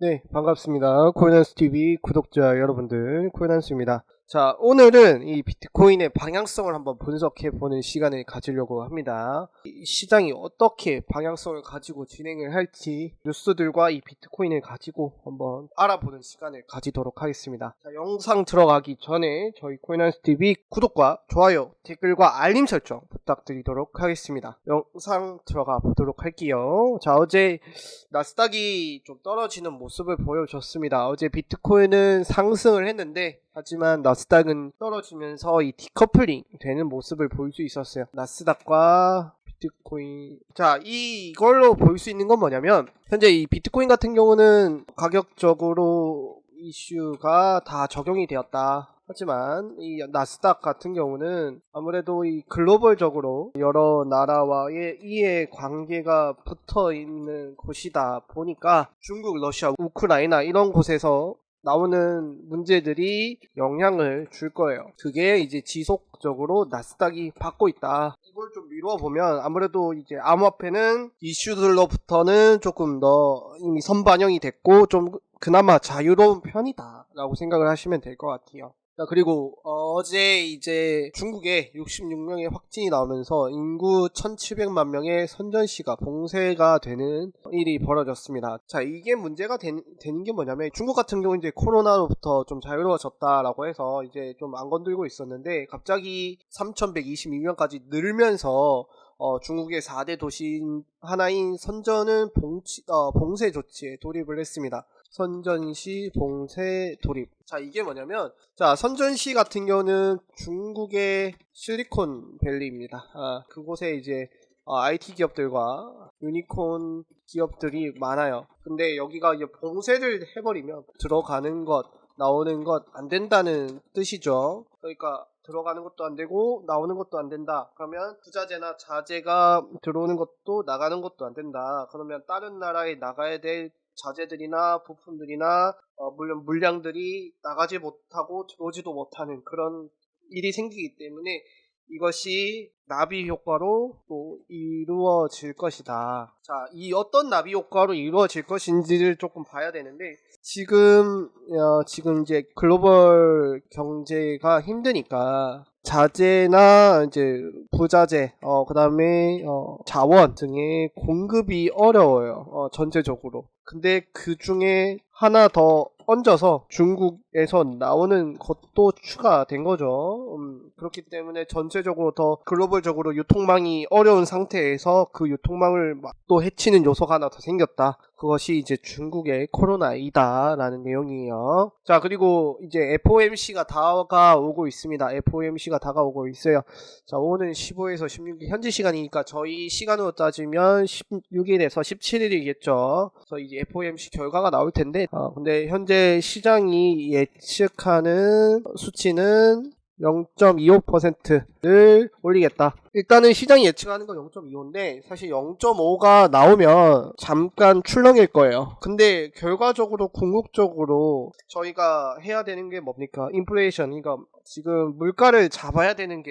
네, 반갑습니다. 코인한스 TV 구독자 여러분들, 코인한스입니다. 자, 오늘은 이 비트코인의 방향성을 한번 분석해 보는 시간을 가지려고 합니다. 이 시장이 어떻게 방향성을 가지고 진행을 할지 뉴스들과 이 비트코인을 가지고 한번 알아보는 시간을 가지도록 하겠습니다. 자, 영상 들어가기 전에 저희 코인한스 TV 구독과 좋아요, 댓글과 알림 설정 부탁드리도록 하겠습니다. 영상 들어가 보도록 할게요. 자, 어제 나스닥이 좀 떨어지는 모습을 보여줬습니다. 어제 비트코인은 상승을 했는데 하지만 나스닥은 떨어지면서 이 디커플링 되는 모습을 볼 수 있었어요. 나스닥과 비트코인. 자, 이- 이걸로 볼 수 있는 건 뭐냐면, 현재 이 비트코인 같은 경우는 가격적으로 이슈가 다 적용이 되었다. 하지만 이 나스닥 같은 경우는 아무래도 이 글로벌적으로 여러 나라와의 이해 관계가 붙어 있는 곳이다 보니까 중국, 러시아, 우크라이나 이런 곳에서 나오는 문제들이 영향을 줄 거예요. 그게 이제 지속적으로 나스닥이 받고 있다. 이걸 좀 미루어 보면 아무래도 이제 암호화폐는 이슈들로부터는 조금 더 이미 선반영이 됐고 좀 그나마 자유로운 편이다라고 생각을 하시면 될 것 같아요. 자, 그리고 어제 이제 중국에 66명의 확진이 나오면서 인구 1700만 명의 선전시가 봉쇄가 되는 일이 벌어졌습니다. 자, 이게 문제가 된- 되는 게 뭐냐면 중국 같은 경우 이제 코로나로부터 좀 자유로워졌다라고 해서 이제 좀 안 건들고 있었는데 갑자기 3122명까지 늘면서 어, 중국의 4대 도시인 하나인 선전은 봉치, 어, 봉쇄 조치에 돌입을 했습니다. 선전시 봉쇄 돌입. 자, 이게 뭐냐면, 자, 선전시 같은 경우는 중국의 실리콘밸리입니다. 아, 그곳에 이제 IT 기업들과 유니콘 기업들이 많아요. 근데 여기가 이제 봉쇄를 해버리면 들어가는 것, 나오는 것 안 된다는 뜻이죠. 그러니까 들어가는 것도 안 되고 나오는 것도 안 된다. 그러면 부자재나 자재가 들어오는 것도 나가는 것도 안 된다. 그러면 다른 나라에 나가야 될 자재들이나 부품들이나 어, 물론 물량들이 나가지 못하고 들어오지도 못하는 그런 일이 생기기 때문에 이것이 나비 효과로 또 이루어질 것이다. 자, 이 어떤 나비 효과로 이루어질 것인지를 조금 봐야 되는데 지금 어, 지금 이제 글로벌 경제가 힘드니까 자재나 이제 부자재, 어, 그다음에 어, 자원 등의 공급이 어려워요. 어, 전체적으로. 근데 그 중에 하나 더 얹어서 중국에서 나오는 것도 추가된 거죠. 음, 그렇기 때문에 전체적으로 더 글로벌적으로 유통망이 어려운 상태에서 그 유통망을 막또 해치는 요소가 하나 더 생겼다. 그것이 이제 중국의 코로나이다라는 내용이에요. 자, 그리고 이제 FOMC가 다가오고 있습니다. FOMC가 다가오고 있어요. 자, 오늘 15에서 16일 현지 시간이니까 저희 시간으로 따지면 16일에서 17일이겠죠. 그래서 이제 FOMC 결과가 나올 텐데, 어, 근데 현재 시장이 예측하는 수치는 0.25%를 올리겠다. 일단은 시장이 예측하는 건 0.25인데 사실 0.5가 나오면 잠깐 출렁일 거예요. 근데 결과적으로 궁극적으로 저희가 해야 되는 게 뭡니까? 인플레이션. 그러니까 지금 물가를 잡아야 되는 게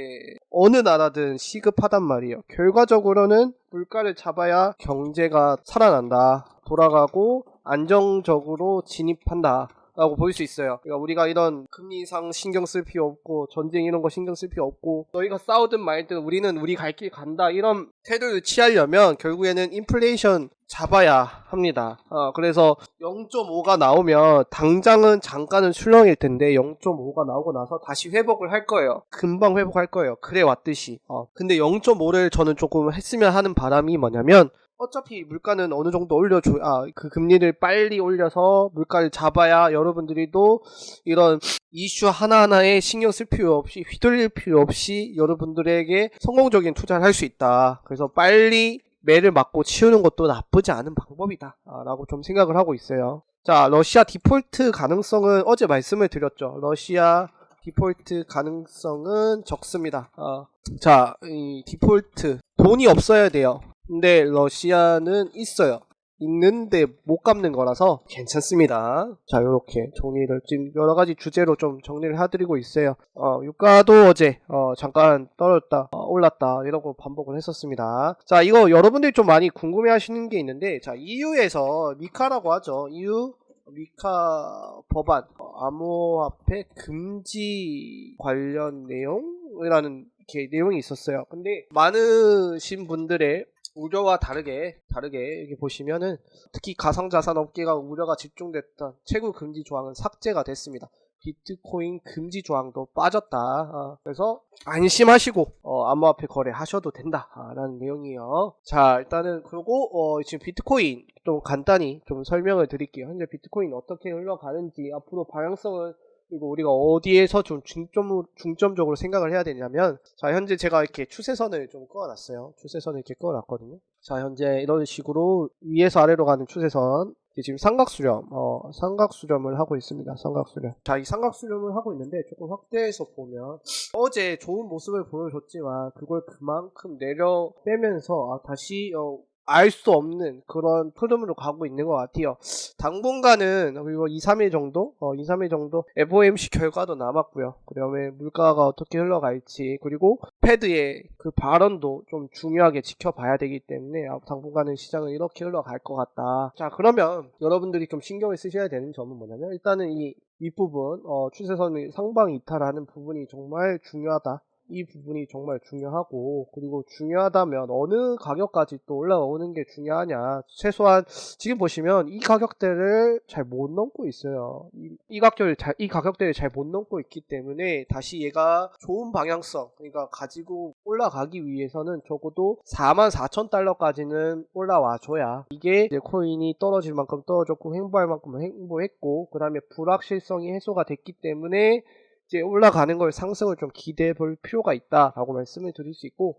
어느 나라든 시급하단 말이에요. 결과적으로는 물가를 잡아야 경제가 살아난다. 돌아가고 안정적으로 진입한다. 라고 볼 수 있어요. 그러니까 우리가 이런 금리 상 신경 쓸 필요 없고 전쟁 이런 거 신경 쓸 필요 없고 너희가 싸우든 말든 우리는 우리 갈 길 간다 이런 태도를 취하려면 결국에는 인플레이션 잡아야 합니다. 어, 그래서 0.5가 나오면 당장은 잠깐은 출렁일 텐데 0.5가 나오고 나서 다시 회복을 할 거예요. 금방 회복할 거예요. 그래 왔듯이. 어, 근데 0.5를 저는 조금 했으면 하는 바람이 뭐냐면 어차피 물가는 어느 정도 올려줘, 아, 그 금리를 빨리 올려서 물가를 잡아야 여러분들이도 이런 이슈 하나하나에 신경 쓸 필요 없이, 휘둘릴 필요 없이 여러분들에게 성공적인 투자를 할 수 있다. 그래서 빨리 매를 맞고 치우는 것도 나쁘지 않은 방법이다. 아, 라고 좀 생각을 하고 있어요. 자, 러시아 디폴트 가능성은 어제 말씀을 드렸죠. 러시아 디폴트 가능성은 적습니다. 어, 자, 이 디폴트 돈이 없어야 돼요. 근데 러시아는 있어요. 있는데 못 갚는 거라서 괜찮습니다. 자, 요렇게 정리를 지금 여러 가지 주제로 좀 정리를 해드리고 있어요. 어, 유가도 어제 어, 잠깐 떨어졌다, 어, 올랐다 이러고 반복을 했었습니다. 자, 이거 여러분들이 좀 많이 궁금해하시는 게 있는데, 자, EU에서 미카라고 하죠. EU 미카 법안 어, 암호화폐 금지 관련 내용이라는 이렇게 내용이 있었어요. 근데 많으신 분들의 우려와 다르게 다르게 여기 보시면은 특히 가상자산 업계가 우려가 집중됐던 채굴 금지 조항은 삭제가 됐습니다. 비트코인 금지 조항도 빠졌다. 아, 그래서 안심하시고 어, 암호화폐 거래하셔도 된다라는 내용이에요. 자 일단은 그리고 어, 지금 비트코인 좀 간단히 좀 설명을 드릴게요. 현재 비트코인 어떻게 흘러가는지 앞으로 방향성을 그리고 우리가 어디에서 좀 중점, 중점적으로 생각을 해야 되냐면 자 현재 제가 이렇게 추세선을 좀 그어놨어요. 추세선을 이렇게 그어놨거든요. 자 현재 이런 식으로 위에서 아래로 가는 추세선 지금 삼각수렴, 어, 삼각수렴을 하고 있습니다. 삼각수렴. 자, 이 삼각수렴을 하고 있는데 조금 확대해서 보면 어제 좋은 모습을 보여줬지만 그걸 그만큼 내려 빼면서 아, 다시 어, 알 수 없는 그런 흐름으로 가고 있는 것 같아요. 당분간은 그리고 2, 3일 정도, 어, 2, 3일 정도 FOMC 결과도 남았고요. 그다음에 물가가 어떻게 흘러갈지 그리고 패드의 그 발언도 좀 중요하게 지켜봐야 되기 때문에 아, 당분간은 시장은 이렇게 흘러갈 것 같다. 자 그러면 여러분들이 좀 신경을 쓰셔야 되는 점은 뭐냐면 일단은 이 윗부분 어, 추세선의 상방 이탈하는 부분이 정말 중요하다. 이 부분이 정말 중요하고 그리고 중요하다면 어느 가격까지 또 올라오는 게 중요하냐. 최소한 지금 보시면 이 가격대를 잘 못 넘고 있어요. 이, 이 가격대를 잘, 이 가격대를 잘 못 넘고 있기 때문에 다시 얘가 좋은 방향성 그러니까 가지고 올라가기 위해서는 적어도 4만 4천 달러까지는 올라와 줘야 이게 이제 코인이 떨어질 만큼 떨어졌고 횡보할 만큼 횡보했고 그 다음에 불확실성이 해소가 됐기 때문에 이제 올라가는 걸 상승을 좀 기대해 볼 필요가 있다라고 말씀을 드릴 수 있고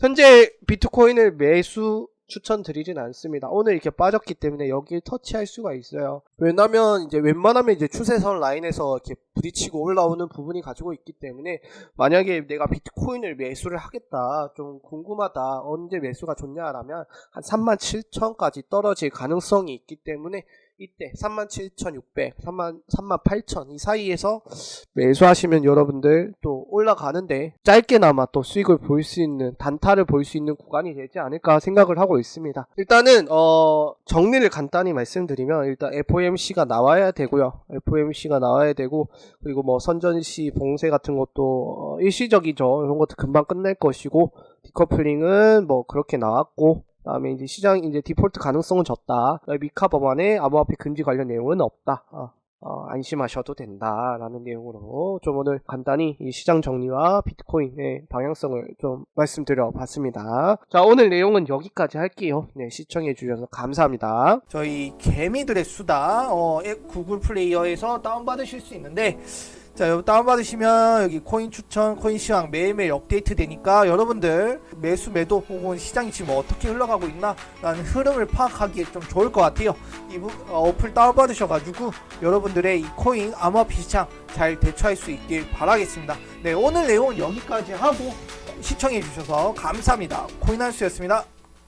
현재 비트코인을 매수 추천드리진 않습니다. 오늘 이렇게 빠졌기 때문에 여기를 터치할 수가 있어요. 왜냐면 이제 웬만하면 이제 추세선 라인에서 이렇게 부딪히고 올라오는 부분이 가지고 있기 때문에 만약에 내가 비트코인을 매수를 하겠다 좀 궁금하다 언제 매수가 좋냐라면 한 37,000까지 떨어질 가능성이 있기 때문에 이때 37,600, 3만 38,000 이 사이에서 매수하시면 여러분들 또 올라가는데 짧게나마 또 수익을 볼 수 있는 단타를 볼 수 있는 구간이 되지 않을까 생각을 하고 있습니다. 일단은 어 정리를 간단히 말씀드리면 일단 FOMC가 나와야 되고요. FOMC가 나와야 되고 그리고 뭐 선전시 봉쇄 같은 것도 어, 일시적이죠. 이런 것도 금방 끝날 것이고 디커플링은 뭐 그렇게 나왔고 다음에 이제 시장 이제 디폴트 가능성은 적다. 미카 법안에 암호화폐 금지 관련 내용은 없다. 어, 어, 안심하셔도 된다라는 내용으로 좀 오늘 간단히 이 시장 정리와 비트코인의 방향성을 좀 말씀드려 봤습니다. 자, 오늘 내용은 여기까지 할게요. 네, 시청해 주셔서 감사합니다. 저희 개미들의 수다 어, 앱 구글 플레이어에서 다운 받으실 수 있는데 자, 여러분 다운받으시면 여기 코인 추천, 코인 시황 매일매일 업데이트 되니까 여러분들 매수, 매도 혹은 시장이 지금 어떻게 흘러가고 있나 라는 흐름을 파악하기에 좀 좋을 것 같아요. 이 부- 어, 어플 다운받으셔가지고 여러분들의 이 코인 암호화폐 시장 잘 대처할 수 있길 바라겠습니다. 네, 오늘 내용은 여기까지 하고 시청해주셔서 감사합니다. 코인한수였습니다.